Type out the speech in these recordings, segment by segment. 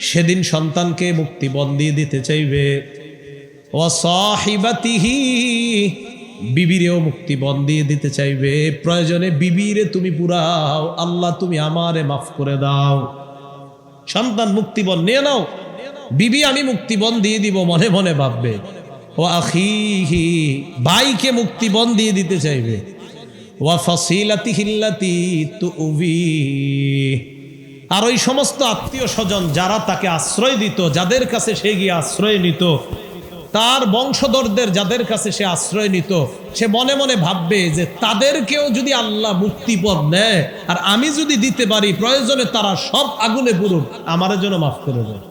সেদিন সন্তানকে মুক্তি বন্দি দিতে চাইবে। বিবিরেও মুক্তি বন্দি দিতে চাইবে। প্রয়োজনে বিবিরে তুমি পুরাও, আল্লাহ তুমি আমারে মাফ করে দাও। সন্তান মুক্তিবন নিয়ে নাও। বিবি আমি মুক্তিবন দিয়ে দিব, মনে মনে ভাববে। ও আখিহি, ভাইকে মুক্তিবন দিয়ে দিতে চাইবে। হিল্লাতি আর ওই সমস্ত আত্মীয় স্বজন যারা তাকে আশ্রয় দিত, যাদের কাছে সে গিয়ে আশ্রয় নিত, তার বংশধরদের যাদের কাছে সে আশ্রয় নিত, সে মনে মনে ভাববে যে তাদেরকেও যদি আল্লাহ মুক্তিপদ নেয়, আর আমি যদি দিতে পারি, প্রয়োজনে তারা সব আগুনে পুরুক আমার জন্য মাফ করে দেয়।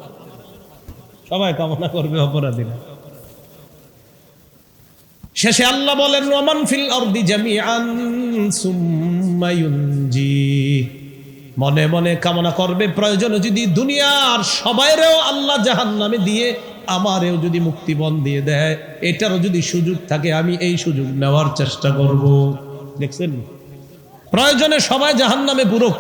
সবাই কামনা করবে অপরাধীরা। শেষে আল্লাহ বলেন, ওমান ফিল আরদি জামিআন সুম্মা ইউনজি। মনে মনে কামনা করবে, প্রয়োজনে যদি দুনিয়ার সবাইরেও আল্লাহ জাহান্নামে দিয়ে আমারেও যদি মুক্তিবন দিয়ে দেয়, এটারও যদি সুযোগ থাকে, আমি এই সুযোগ নেওয়ার চেষ্টা করব। দেখছেন? প্রয়োজনে সবাই জাহান্নামে পুরুক।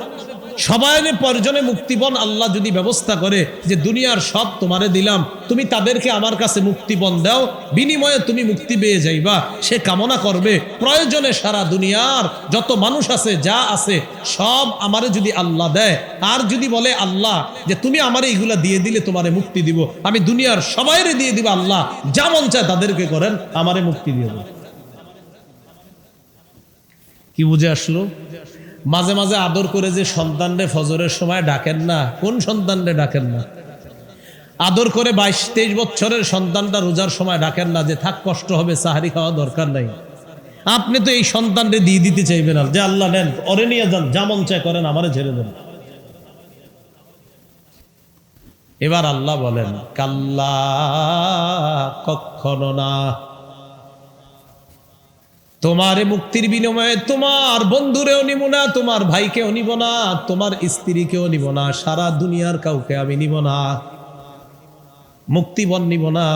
সবাই প্রয়োজনে মুক্তিপণ, আল্লাহ যদি ব্যবস্থা করে যে দুনিয়ার সব তোমারে দিলাম, তুমি তাদেরকে আমার কাছে মুক্তিপণ দাও, বিনিময়ে তুমি মুক্তি পেয়ে যাইবা। সে কামনা করবে, প্রয়োজনে সারা দুনিয়ার যত মানুষ আছে, যা আছে, সব আমারে যদি আল্লাহ দেয়। আর যদি বলে আল্লাহ যে তুমি আমারে এইগুলা দিয়ে দিলে তোমারে মুক্তি দিব, আমি দুনিয়ার সবাইরে দিয়ে দিব আল্লাহ, যা মন চায় তাদেরকে করেন, আমারে মুক্তি দিয়ে দেব কি বুঝে আসলো? মাঝে মাঝে আদর করে যে সন্তানরে ফজরের সময় ডাকেন না, কোন সন্তানরে ডাকেন না? আদর করে বাইশ তেইশ বছরের সন্তানটা রোজার সময় ডাকেন না যে, থাক, কষ্ট হবে, সাহারি খাওয়া দরকার নাই। আপনি তো এই সন্তানরে দিয়ে দিতে চাইবেন আর, যে আল্লাহ নেন, অরে নিয়ে যান যেমন চাই করেন, আমারে ছেড়ে দেন। এবার আল্লাহ বলেন, কাল্লা, কখনো না। তোমার মুক্তির বিনিময়ে তোমার বন্ধুরেও নিব না, তোমার ভাইকেও নিব না, তোমার স্ত্রীকেও নিব না, সারা দুনিয়ার কাউকে আমি নিব না। মুক্তিবন নিব না,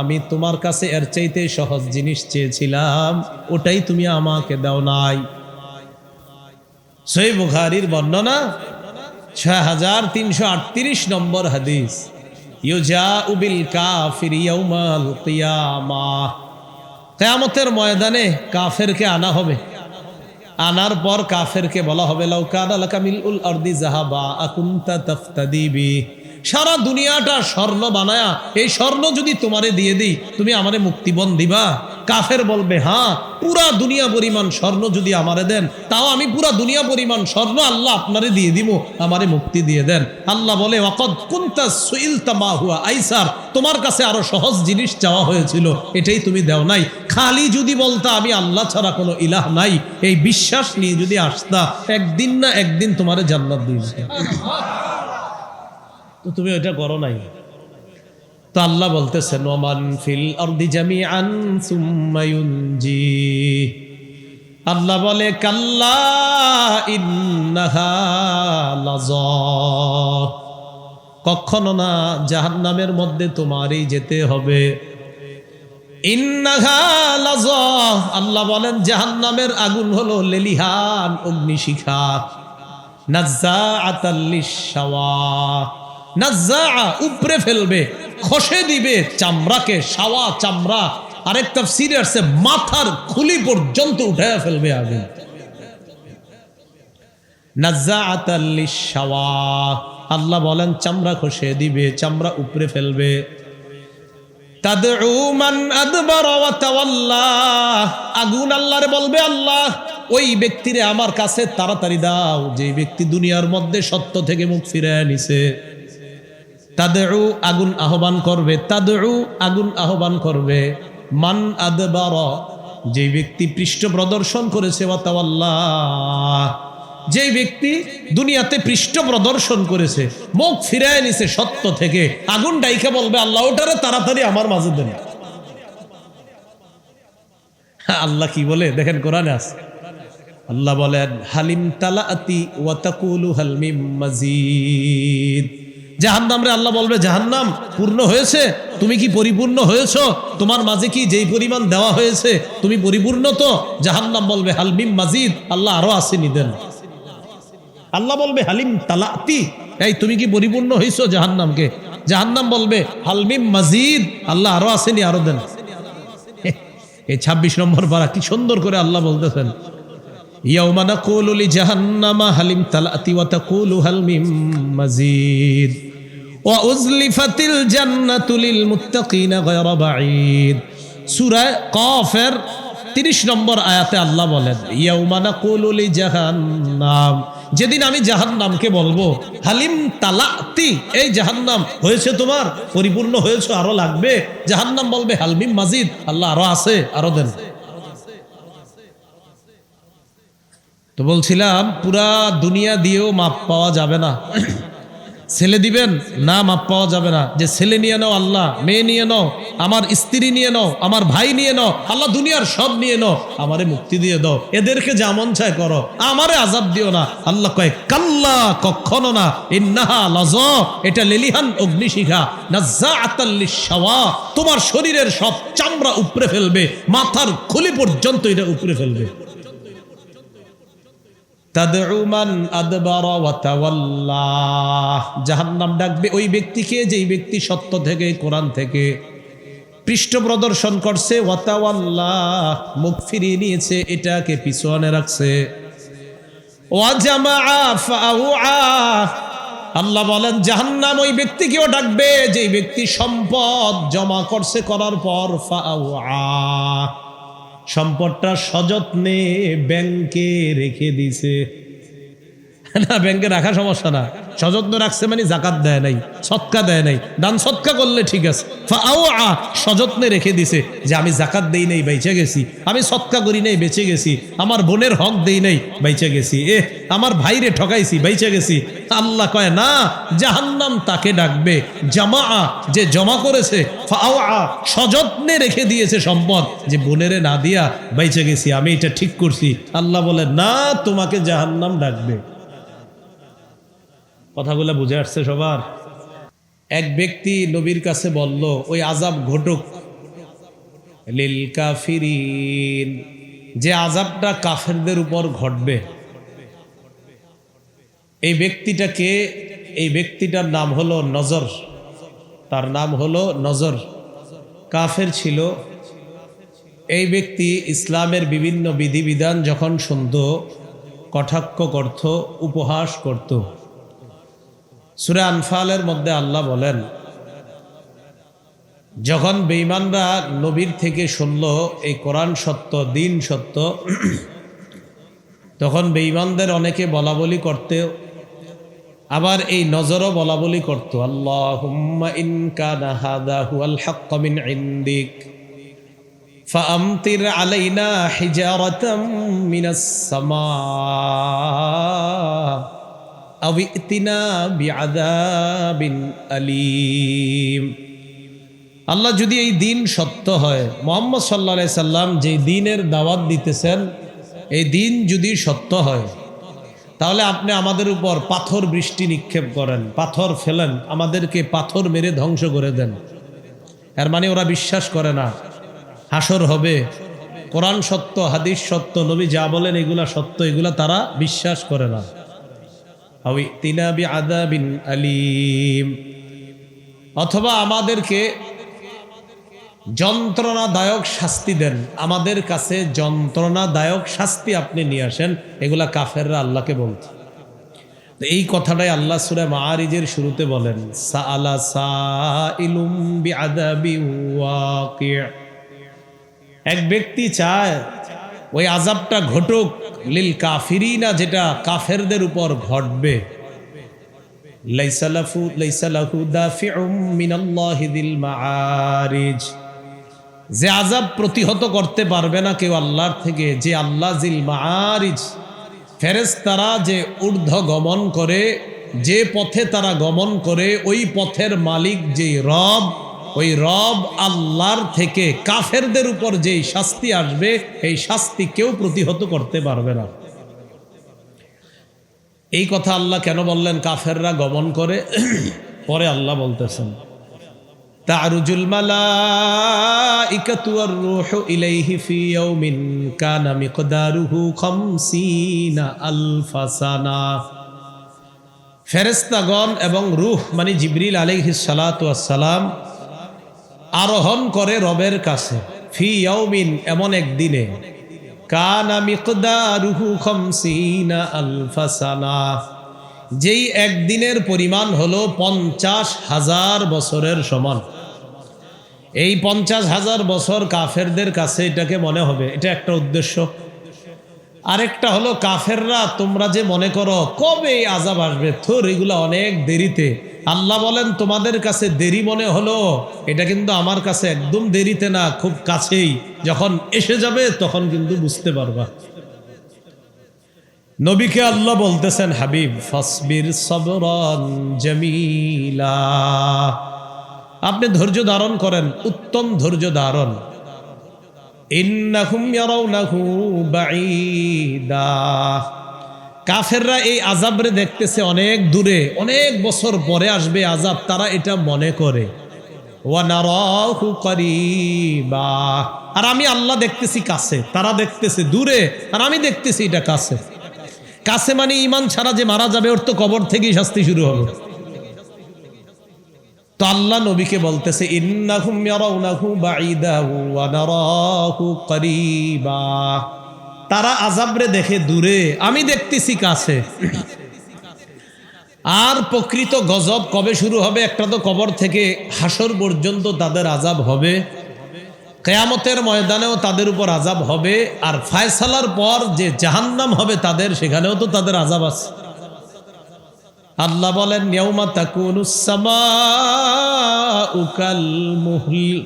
আমি তোমার কাছে এর চাইতে সহজ জিনিস চেয়েছিলাম, ওটাই তুমি আমাকে দাও নাই। সই বুখারির বর্ণনা ছয় হাজার তিনশো আটত্রিশ নম্বর হাদিস ইউজা উবিল কাফির ইয়াউমাল কিয়ামাহ কেয়ামতের ময়দানে কাফেরকে আনা হবে। আনার পর কাফেরকে বলা হবে সারা দুনিয়াটা স্বর্ণ বানায়া, এই স্বর্ণ যদি তোমারে দিয়ে দিই, তুমি আমারে মুক্তিবন দিবা? কাফের বলবে হ্যাঁ পুরা দুনিয়া পরিমাণ স্বর্ণ যদি আমারে দেন, তাও আমি পুরা দুনিয়া পরিমাণ স্বর্ণ আল্লাহ আপনারে দিয়ে দিব, আমারে মুক্তি দিয়ে দেন। আল্লাহ বলে অকদ কুন্তা সুইলতা মা আইসার। তোমার কাছে আরও সহজ জিনিস চাওয়া হয়েছিল, এটাই তুমি দেও নাই। খালি যদি বলতা, আমি আল্লাহ ছাড়া কোনো ইলাহ নাই। এই বিশ্বাস নিয়ে যদি আসতা, একদিন না একদিন তোমারে জান্নাত দিয়েছে তো তুমি ওইটা করো নাই। তো আল্লাহ বলতেছেন, ওমান ফিল আরদি জামিআন সুম্মা ইউনজি। আল্লাহ বলে, কাল্লা কখনো না, জাহান্নামের মধ্যে তোমারই যেতে হবে। আল্লাহ বলেন, জাহান্নামের আগুন হলো লেলিহান অগ্নিশিখা। নাজ্জা উপরে ফেলবে। খসে দিবে চামড়াকে, সাওয়া চামড়া। আরেক তাফসিরে আসছে, মাথার খুলি পর্যন্ত উঠে ফেলবে সাওয়া আল্লাহ বলেন, চামড়া খসে দিবে, চামড়া উপরে ফেলবে। আগুন আল্লাহরে বলবে, আল্লাহ, ওই ব্যক্তিরে আমার কাছে তাড়াতাড়ি দাও। যে ব্যক্তি দুনিয়ার মধ্যে সত্য থেকে মুখ ফিরে নিছে। তাদেরও আগুন আহ্বান করবে তাদেরও আগুন আহ্বান করবে। মান আদবার, যে ব্যক্তি পৃষ্ঠ প্রদর্শন করেছে যে ব্যক্তি দুনিয়াতে পৃষ্ঠ প্রদর্শন করেছে, মুখ ফিরায় নিছে সত্য থেকে, আগুন ডাইকে বলবে, আল্লাহ, ওটারে তাড়াতাড়ি আমার মাঝে দেন আল্লাহ কি বলে? দেখেন কোরআনে আছে। আল্লাহ বলেন, হালিম তালাতি ওয়াতাকুলু হালমিম মাজিদ। জাহান্নামরে আল্লাহ বলবে, জাহান্নাম, পূর্ণ হয়েছে? তুমি কি পরিপূর্ণ হয়েছো? তোমার মাঝে কি যেই পরিমাণ দেওয়া হয়েছে, তুমি পরিপূর্ণ তো? জাহান্নাম বলবে হালমিম মাজিদ, আল্লাহ আরও আসেনি, দেন। আল্লাহ বলবে, হালিম তালাতি। এই, তুমি কি পরিপূর্ণ হয়েছো জাহান্নামকে? জাহান্নাম বলবে হালমিম মাজিদ, আল্লাহ আরও আসেনি, আরও দেন। এই ছাব্বিশ নম্বর পারা কি সুন্দর করে আল্লাহ বলতেছেন। ইয়াউমা নাকুলু লিজাহান্নামা হালিম তালাতি ওয়া তাকুলু হাল মিম মাজিদ। ওয়া উজলিফাতিল জান্নাতু লিল মুত্তাকিনা গায়রা বাঈদ। সূরা কফের 30 নম্বর আয়াতে আল্লাহ বলেন, ইয়াউমা নাকুলু লিজাহান্নাম। যেদিন আমি জাহান্নামকে বলব হালিম তালাতি এই জাহান্নাম হয়েছে তোমার, পরিপূর্ণ হয়েছে, আরও লাগবে। জাহান্নাম বলবে হালমিম মাজিদ, আল্লাহ আরও আছে, আরও দেন। তো বলছিলাম, পুরা দুনিয়া দিয়েও মাপ পাওয়া যাবে না। ছেলে দিবেন? না, মাপ পাওয়া যাবে না। যে ছেলে নিয়ে নাও আল্লাহ, মেয়ে নিয়ে নাও, আমার স্ত্রী নিয়ে নাও, আমার ভাই নিয়ে নাও, আল্লাহ দুনিয়ার সব নিয়ে নাও, আমারে মুক্তি দিয়ে দাও। এদেরকে যেমন চায় করো, আমারে আজাব দিও না। আল্লাহ কয়, কাল্লা, কখনো না। ইন্নাহা লজ এটা লেলিহান অগ্নিশিখা। নাজ্জা আতাল্লি তোমার শরীরের সব চামড়া উপরে ফেলবে, মাথার খুলি পর্যন্ত এটা উপরে ফেলবে। তাদউমান আদবারা ওয়া তাওয়াল্লা। জাহান্নাম ডাকবে ওই ব্যক্তিকে, যেই ব্যক্তি সত্য থেকে, কোরআন থেকে পৃষ্ঠ প্রদর্শন করছে ওয়াতাওয়াল্লা মুখ ফিরিয়ে নিয়েছে, এটাকে পিছনে রাখছে। আল্লাহ বলেন, জাহান্নাম ওই ব্যক্তিকেও ডাকবে, যেই ব্যক্তি সম্পদ জমা করছে করার পর ফাআউআ সম্পদটা সযত্নে ব্যাংকে রেখে দিছে। না ব্যাংকে রাখা সমস্যা না। সযত্ন রাখছে মানে জাকাত দেয় নাই, সৎকা দেয় নাই। দান সৎকা করলে ঠিক আছে। সযত্নে রেখে দিছে যে আমি জাকাত দেই নাই, বেঁচে গেছি। আমি সৎকা করি নাই, বেঁচে গেছি। আমার বোনের হক দেই নাই, বেঁচে গেছি। এ আমার ভাইরে ঠকাইছি, বেঁচে গেছি। আল্লাহ কয়, না, জাহান্নাম তাকে ডাকবে। জামা আ যে জমা করেছে সযত্নে রেখে দিয়েছে সম্পদ। যে বোনেরে না দিয়া বেঁচে গেছি, আমি এটা ঠিক করছি। আল্লাহ বলে, না, তোমাকে জাহান্নাম ডাকবে। কথাগুলো বুঝে আসছে সবার। এক ব্যক্তি নবীর কাছে বলল, ওই আজাব ঘটুক। লিল কাফিরিন, যে আজাবটা কাফেরদের উপর ঘটবে। এই ব্যক্তিটাকে, এই ব্যক্তিটার নাম হলো নজর। তার নাম হলো নজর। কাফের ছিল। এই ব্যক্তি ইসলামের বিভিন্ন বিধিবিধান যখন শুনত, কটাক্ষ করত, উপহাস করত। সুরে আনফালের মধ্যে আল্লাহ বলেন যখন বেঈমানরা নবীর থেকে শুনল এই কোরআন সত্য দিন সত্য তখন বেঈমানদের অনেকে বলা বলি করতে আবার এই নজরও বলা বলি করত আল্লাহ ইন্দিক فأمطر علينا حجارة من السماء আলিম। আল্লাহ যদি এই দিন সত্য হয়, মোহাম্মদ সাল্লা সাল্লাম যে দিনের দাওয়াত দিতেছেন, এই দিন যদি সত্য হয়, তাহলে আপনি আমাদের উপর পাথর বৃষ্টি নিক্ষেপ করেন, পাথর ফেলেন, আমাদেরকে পাথর মেরে ধ্বংস করে দেন। এর মানে ওরা বিশ্বাস করে না, হাসর হবে। কোরআন সত্য, হাদিস সত্য, নবী যা বলেন এগুলা সত্য, এগুলা তারা বিশ্বাস করে না। তিনাবি আদাবিন আলিম। অথবা আমাদেরকে যন্ত্রণাদায়ক শাস্তি দেন। আমাদের কাছে যন্ত্রণাদায়ক শাস্তি আপনি নিয়ে আসেন, এগুলা কাফেররা আল্লাহকে বলতে। এই কথাটাই আল্লাহ সুরে মারিজের শুরুতে বলেন এক ব্যক্তি চায় ওই আজাবটা ঘটুক, লিল কাফিরিনা যেটা কাফেরদের উপর ঘটবে। যে আজাব প্রতিহত করতে পারবে না কেউ আল্লাহর থেকে, যে আল্লাহ জিল মাআরিজ, ফেরেশতারা যে ঊর্ধ্ব গমন করে, যে পথে তারা গমন করে, ওই পথের মালিক যে রব ওই রব আল্লাহর থেকে কাফেরদের উপর যেই শাস্তি আসবে, এই শাস্তি কেউ প্রতিহত করতে পারবে না। এই কথা আল্লাহ কেন বললেন? কাফেররা গমন করে, পরে আল্লাহ বলতেছেন, তারুজুল মালাইকাতু ওয়ার রূহু ইলাইহি ফি ইয়াউমিন কানা মিকদারুহু 50 আলফা সানা। ফেরেশতাগণ এবং রূহ মানে জিবরিল আলাইহিস সালাম আরোহণ করে রবের কাছে। ফি ইয়াউমিন, এমন এক দিনে। কানা মিকদারুহু 50 আলফা সানা। যেই একদিনের পরিমাণ হলো পঞ্চাশ হাজার বছরের সমান। এই পঞ্চাশ হাজার বছর কাফেরদের কাছে এটাকে মনে হবে, এটা একটা উদ্দেশ্য। আরেকটা হলো, কাফেররা তোমরা যে মনে করো, কবে এই আজাব আসবে? থোর এগুলো অনেক দেরিতে। আল্লাহ বলেন, তোমাদের কাছে দেরি মনে হলো। এটা কিন্তু আমার কাছে একদম দেরিতে না, খুব কাছেই। যখন এসে যাবে, তখন কিন্তু বুঝতে পারবা। নবীকে আল্লাহ বলতেছেন, হাবিব, ফসবির সবরন জমিলা। আপনি ধৈর্য ধারণ করেন, উত্তম ধৈর্য ধারণ। ইন্নাহুম ইয়ারাউনাহু বাঈদা। কাফেররা এই আজাবরে দেখতেছে অনেক দূরে, অনেক বছর পরে আসবে আজাব তারা এটা মনে করে। আর আমি আল্লাহ দেখতেছি কাছে, তারা দেখতেছে দূরে, আর আমি দেখতেছি এটা কাছে। কাছে মানে ইমান ছাড়া যে মারা যাবে, ওর তো কবর থেকেই শাস্তি শুরু হবে। তো আল্লাহ নবীকে বলতেছে, ইন্নাহুম ইয়ারাউনাহু বাঈদাহু ওয়া নারাহু করিবা তারা আজাবরে দেখে, দূরে, আমি দেখতেছি কাছে। আর প্রকৃত গজব কবে শুরু হবে? একটা তো কবর থেকে হাসর পর্যন্ত তাদের আজাব হবে। কেয়ামতের ময়দানেও তাদের উপর আজাব হবে। আর ফায়সালার পর যে জাহান্নাম হবে তাদের, সেখানেও তো তাদের আজাব আছে। আল্লাহ বলেন নিয়মা তাকুনুল মুহল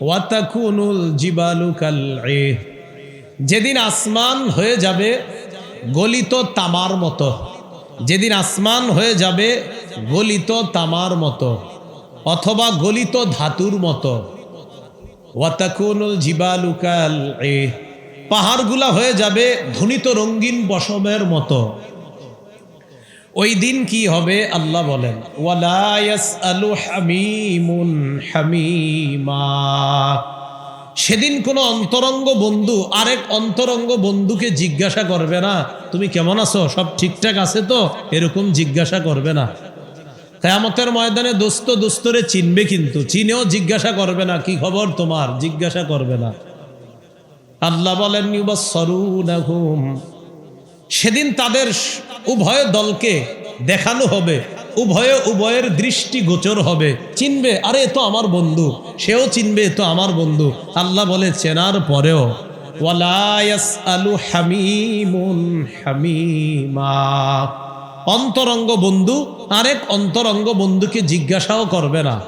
ওয়া তাকুনুল জিবালু কাল। যেদিন আসমান হয়ে যাবে, গলিত তামার মতো। যেদিন আসমান হয়ে যাবে, গলিত তামার মতো। অথবা গলিত ধাতুর মতো। ওয়াতাকুনুল জিবালুকাল পাহাড়গুলা হয়ে যাবে ধনিত রঙ্গিন বসমের মতো। ওই দিন কি হবে আল্লাহ বলেন, ওয়ালা ইয়াসআলু হামিমুন হামিমা। সেদিন কোনো অন্তরঙ্গ বন্ধু, আরেক অন্তরঙ্গ বন্ধুকে জিজ্ঞাসা করবে না। তুমি কেমন আছো? সব ঠিকঠাক আছে তো? এরকম জিজ্ঞাসা করবে না। কেয়ামতের ময়দানে দোস্ত দোস্তরে চিনবে কিন্তু, চিনেও জিজ্ঞাসা করবে না, কি খবর তোমার? জিজ্ঞাসা করবে না। আল্লাহ বলেন সেদিন তাদের উভয় দলকে দেখানো হবে। উভয়ে উভয়ের দৃষ্টি গোচর হবে। চিনবে, আরে তো আমার বন্ধু। সেও চিনবে তো আমার বন্ধু। আল্লাহ বলে, চেনার পরেও। অন্তরঙ্গ বন্ধু, আরেক অন্তরঙ্গ বন্ধুকে জিজ্ঞাসাও করবে না।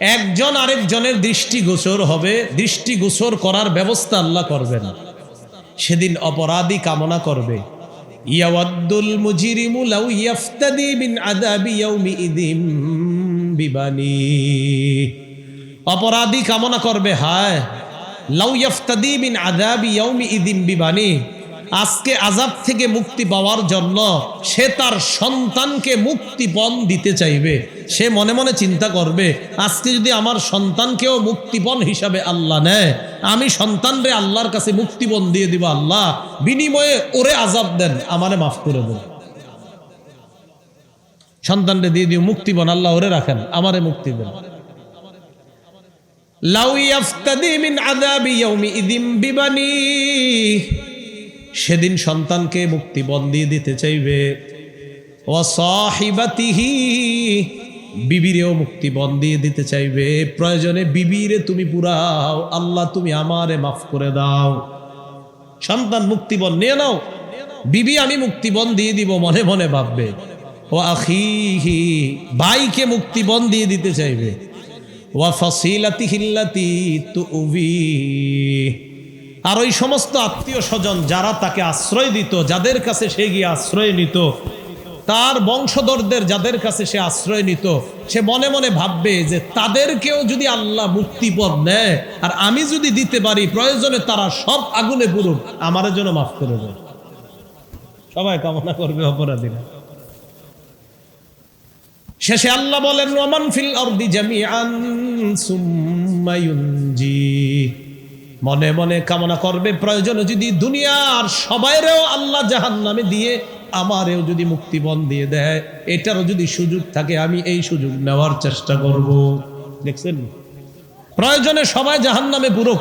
একজন আরেকজনের দৃষ্টি গোচর হবে। দৃষ্টি গোচর করার ব্যবস্থা আল্লাহ করবেন। সেদিন অপরাধী কামনা করবে। মুজরিমু বিবানি। অপরাধী কামনা করবে, হায়, লাউ ইয়াফতাদি বিন আযাবি ইয়াউমিইদিম বিবানি। আজকে আজাব থেকে মুক্তি পাওয়ার জন্য সে তার সন্তানকে মুক্তিপণ দিতে চাইবে। সে মনে মনে চিন্তা করবে, আজকে যদি আমার সন্তানকেও মুক্তিপণ হিসাবে আল্লাহ নেয়, আমি সন্তানরে আল্লাহর কাছে মুক্তিপণ দিয়ে দিব আল্লাহ, বিনিময়ে ওরে আজাব দেন, আমারে মাফ করে দেন। সন্তানরে দিয়ে দিও মুক্তিপণ আল্লাহ ওরে রাখেন, আমারে মুক্তি দেন। লাউ ইয়াফতাদি মিন আযাবি ইয়াউমিইদিম বিবানি। সেদিন সন্তানকে মুক্তিপণ দিয়ে দিতে চাইবে। অসাহিবাতিহি বিবিরেও মুক্তিপণ দিয়ে দিতে চাইবে। প্রয়োজনে বিবিরে তুমি পুরাও, আল্লাহ তুমি আমারে মাফ করে দাও। সন্তান মুক্তিপণ নিয়ে নাও। বিবি আমি মুক্তিপণ দিয়ে দিব, মনে মনে ভাববে। ও আখিহি, ভাইকে মুক্তিপণ দিয়ে দিতে চাইবে। ওয়া ফসিলাতি হিল্লাতি তুবি আর ওই সমস্ত আত্মীয় স্বজন যারা তাকে আশ্রয় দিত, যাদের কাছে সে গিয়ে আশ্রয় নিত, তার বংশধরদের যাদের কাছে সে আশ্রয় নিত, সে মনে মনে ভাববে যে তাদেরকেও যদি আল্লাহ মুক্তিপদ নেয় আর আমি যদি দিতে পারি, প্রয়োজনে তারা সব আগুনে পুরুক আমার জন্য মাফ করে দেয়। সবাই কামনা করবে অপরাধীরা। শেষে আল্লাহ বলেন ওমান ফিল আরদি জামিআন সুম্মা ইউনজি। মনে মনে কামনা করবে, প্রয়োজনে যদি দুনিয়ার সবাইরেও আল্লাহ জাহান নামে দিয়ে আমারেও যদি মুক্তিপণ দিয়ে দেয়, এটারও যদি সুযোগ থাকে, আমি এই সুযোগ নেওয়ার চেষ্টা করব। দেখছেন? প্রয়োজনে সবাই জাহান নামে পুরো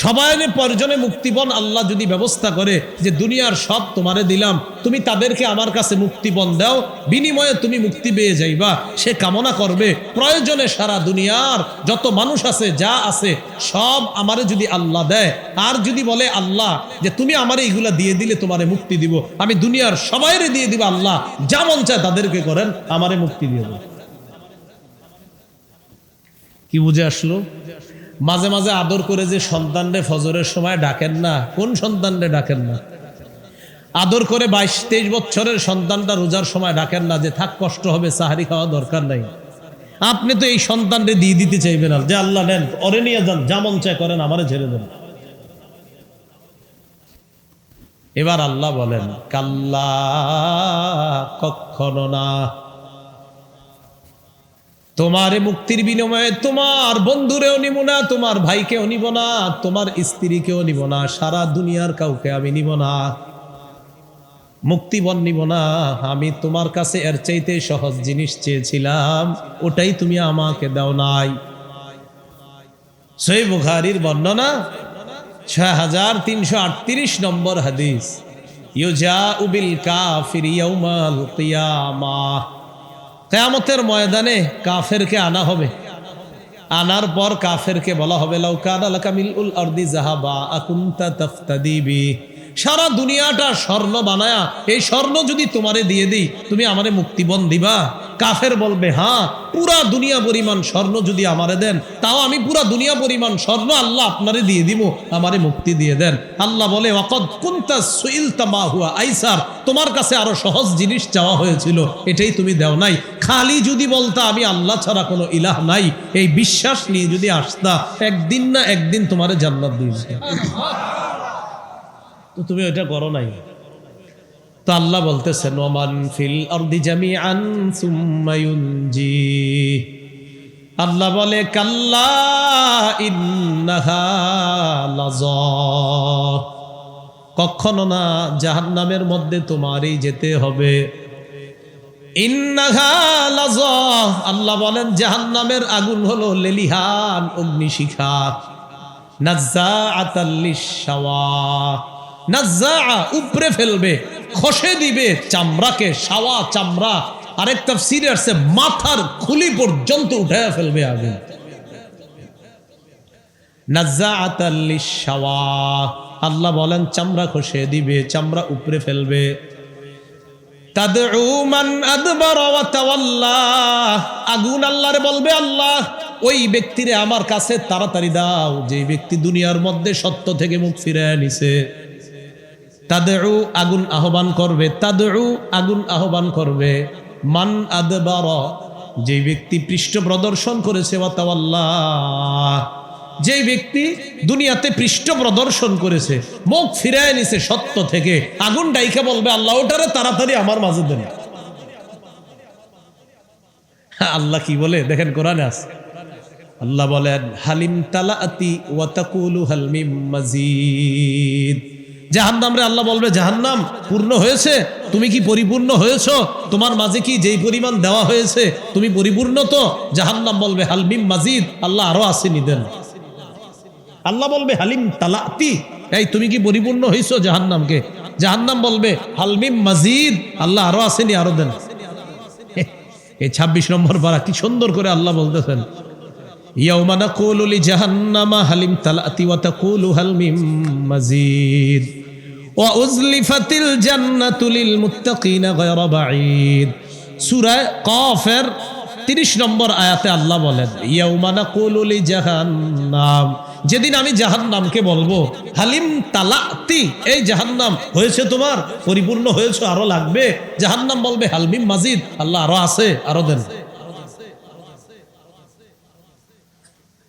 সবাই প্রয়োজনে মুক্তিবন আল্লাহ যদি ব্যবস্থা করে যে দুনিয়ার সব তোমারে দিলাম, তুমি তাদেরকে আমার কাছে মুক্তিপণ দাও, বিনিময়ে তুমি মুক্তি পেয়ে যাইবা। সে কামনা করবে, প্রয়োজনে সারা দুনিয়ার যত মানুষ আছে, যা আছে, সব আমারে যদি আল্লাহ দেয়। আর যদি বলে আল্লাহ যে তুমি আমারে এইগুলা দিয়ে দিলে তোমারে মুক্তি দিব, আমি দুনিয়ার সবাইরে দিয়ে দিব আল্লাহ, যা মন চায় তাদেরকে করেন, আমারে মুক্তি দিয়ে দেব কি বুঝে আসলো? মাঝে মাঝে আদর করে যে সন্তানরে ফজরের সময় ডাকেন না, কোন সন্তানরে ডাকেন না? আদর করে বাইশ, তেইশ বছরের সন্তানটা রোজার সময় ডাকেন না যে থাক, কষ্ট হবে, সাহারি খাওয়া দরকার নাই। আপনি তো এই সন্তানরে দিয়ে দিতে চাইবেন আর, যে আল্লাহ নেন অরে নিয়ে যান যেমন চায় করেন, আমারে ছেড়ে দেন। এবার আল্লাহ বলেন, কাল্লা কখনো না। তোমার মুক্তির বিনিময়ে তোমার বন্ধুরেও নিব না, তোমার ভাইকেও নিব না, তোমার স্ত্রীকেও নিব না, সারা দুনিয়ার কাউকে আমি নিব না মুক্তিবন নিব না। আমি তোমার কাছে এর চাইতে সহজ জিনিস চেয়েছিলাম, ওটাই তুমি আমাকে দাও নাই। সই বুখারির বর্ণনা ছয় হাজার তিনশো আটত্রিশ নম্বর হাদিস ইউজা উবিল কাফির ইয়াউমাল কিয়ামাহ কেয়ামতের ময়দানে কাফেরকে আনা হবে। আনার পর কাফেরকে বলা হবে সারা দুনিয়াটা স্বর্ণ বানায়া, এই স্বর্ণ যদি তোমারে দিয়ে দিই, তুমি আমারে মুক্তিবন দিবা? কাফের বলবে হ্যাঁ পুরা দুনিয়া পরিমাণ স্বর্ণ যদি আমারে দেন, তাও আমি পুরা দুনিয়া পরিমাণ স্বর্ণ আল্লাহ আপনারে দিয়ে দিব আমারে মুক্তি দিয়ে দেন। আল্লাহ বলে অকদ কুন্তা সুইল তামা হুয়া আইসার, তোমার কাছে আরও সহজ জিনিস চাওয়া হয়েছিল, এটাই তুমি দেও নাই। খালি যদি বলতা, আমি আল্লাহ ছাড়া কোনো ইলাহ নাই। এই বিশ্বাস নিয়ে যদি আসতা, একদিন না একদিন তোমার জান্নাত দিয়েছে তো তুমি ওইটা করো নাই। তো আল্লাহ বলতেছেন, ওমান ফিল আরদি জামিআন সুম্মা ইউনজি। আল্লাহ বলে, কাল্লা ইন্নাহা কখনো না জাহান্নামের মধ্যে তোমারই যেতে হবে। আল্লাহ বলেন, জাহান্নামের আগুন হলো লেলিহান অগ্নিশিখা। উপরে ফেলবে, খসে দিবে চামড়াকে সাওয়া চামড়া। আরেক তাফসিরে আসছে, মাথার খুলি পর্যন্ত উঠায় ফেলবে আগে নাজ্জা আতাল্লি সাওয়া আল্লাহ বলেন, চামড়া খসে দিবে, চামড়া উপরে ফেলবে। আগুন আল্লাহরে বলবে, আল্লাহ, ওই ব্যক্তিরে আমার কাছে তাড়াতাড়ি দাও। যে ব্যক্তি দুনিয়ার মধ্যে সত্য থেকে মুখ ফিরে নিছে। তাদেরু আগুন আহ্বান করবে তাদেরু আগুন আহ্বান করবে। মান আদবার যে ব্যক্তি পৃষ্ঠ প্রদর্শন করেছে ওয়াতাওয়াল্লাহ যে ব্যক্তি দুনিয়াতে পৃষ্ঠ প্রদর্শন করেছে, মুখ ফিরায় নিছে সত্য থেকে, আগুন ডাইকে বলবে, আল্লাহ, ওটারে তাড়াতাড়ি আমার মাঝে দেন আল্লাহ কি বলে? দেখেন কোরআনে আছে। আল্লাহ বলেন, হালিম তালাতি ওয়াতাকুলু হালমিম মাজিদ। জাহান্নাম রে আল্লাহ বলবে, জাহান্নাম পূর্ণ হয়েছে, তুমি কি পরিপূর্ণ হয়েছ? তোমার মাঝে কি যেই পরিমাণ দেওয়া হয়েছে, তুমি পরিপূর্ণ তো? জাহান্নাম বলবে হালমিম মাজিদ, আল্লাহ আরও আসেনি, দেন। আল্লাহ বলবে, হালিম তালাতি। এই, তুমি কি পরিপূর্ণ হয়েছো জাহান্নামকে? জাহান্নাম বলবে, হালমিম মাজিদ। আল্লাহ আরও আসেনি, আরও দেন। এই ছাব্বিশ নম্বর পারা কি সুন্দর করে আল্লাহ বলতেছেন। ইয়াউমা নাকুলু লিজাহান্নামা হালিম তালাতি ওয়া তাকুলু হাল মিম মাজিদ 30 নম্বর আয়াতে আল্লাহ বলেন, ইয়াউমা নাকুলু লিজাহান্নাম। যেদিন আমি জাহান্নামকে বলব, হালিম তালাতি, এই জাহান্নাম হয়েছে তোমার, পরিপূর্ণ হয়েছে, আরও লাগবে? জাহান্নাম বলবে, হালমিম মাজিদ, আল্লাহ আরও আছে, আরও দেন।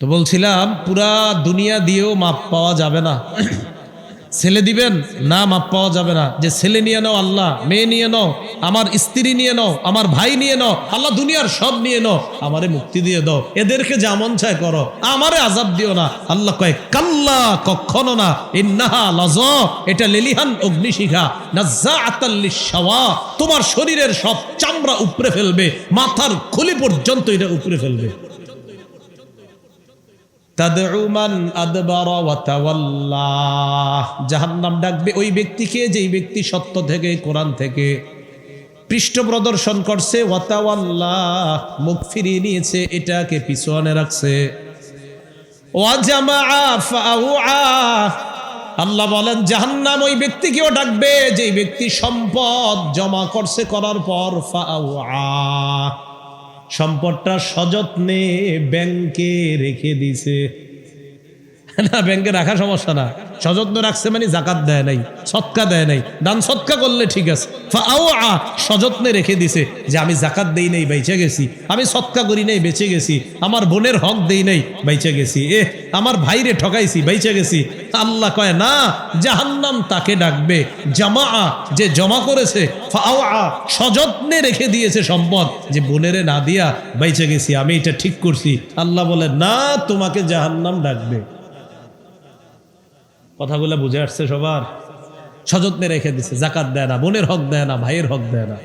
তো বলছিলাম, পুরা দুনিয়া দিয়েও মাপ পাওয়া যাবে না। ছেলে দিবেন? না, মাপ পাওয়া যাবে না। যে ছেলে নিয়ে নাও আল্লাহ, মেয়ে নিয়ে নাও, আমার স্ত্রী নিয়ে নাও, আমার ভাই নিয়ে নাও, আল্লাহ দুনিয়ার সব নিয়ে নাও, আমারে মুক্তি দিয়ে দাও। এদেরকে যেমন চায় করো, আমারে আজাব দিও না। আল্লাহ কয়, কাল্লা, কখনো না। ইন্নাহা লজ এটা লেলিহান অগ্নিশিখা। নাজ্জা আতাল্লিশাওয়া তোমার শরীরের সব চামড়া উপরে ফেলবে, মাথার খুলি পর্যন্ত এটা উপরে ফেলবে তাদউমান আদবার ওয়া তাওয়াল্লা জাহান্নাম ডাকবে ওই ব্যক্তিকে, যেই ব্যক্তি সত্য থেকে, কোরআন থেকে পৃষ্ঠ প্রদর্শন করছে। ওয়াতাওয়াল্লা মুখ ফিরিয়ে নিয়েছে, এটাকে পিছনে রাখছে। আল্লাহ বলেন, জাহান্নাম ওই ব্যক্তিকেও ডাকবে, যেই ব্যক্তি সম্পদ জমা করছে করার পর ফাআউআ সম্পদটা সযত্নে ব্যাংকে রেখে দিছে না, ব্যাংকে রাখা সমস্যা না। সযত্ন রাখছে মানে জাকাত দেয় নাই, সৎকা দেয় নাই। দান সৎকা করলে ঠিক আছে। সযত্নে রেখে দিছে যে আমি জাকাত দেই নাই, বেঁচে গেছি। আমি সৎকা করি নাই, বেঁচে গেছি। আমার বোনের হক দেই নাই, বেঁচে গেছি। এ আমার ভাইরে ঠকাইছি, বেঁচে গেছি। আল্লাহ কয়, না, জাহান্নাম তাকে ডাকবে। জামা যে জমা করেছে সযত্নে রেখে দিয়েছে সম্পদ যে বোনেরে না দিয়া বেঁচে গেছি, আমি এটা ঠিক করছি। আল্লাহ বলে, না, তোমাকে জাহান্নাম ডাকবে। কথাগুলো বুঝে আসছে সবার। সযত্নে রেখে দিছে জাকাত দেয় না, বোনের হক দেয় না, ভাইয়ের হক দেয় না।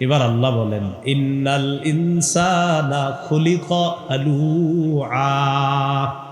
এবার আল্লাহ বলেন, ইন্নাল ইনসানা খুলিক আলুআ।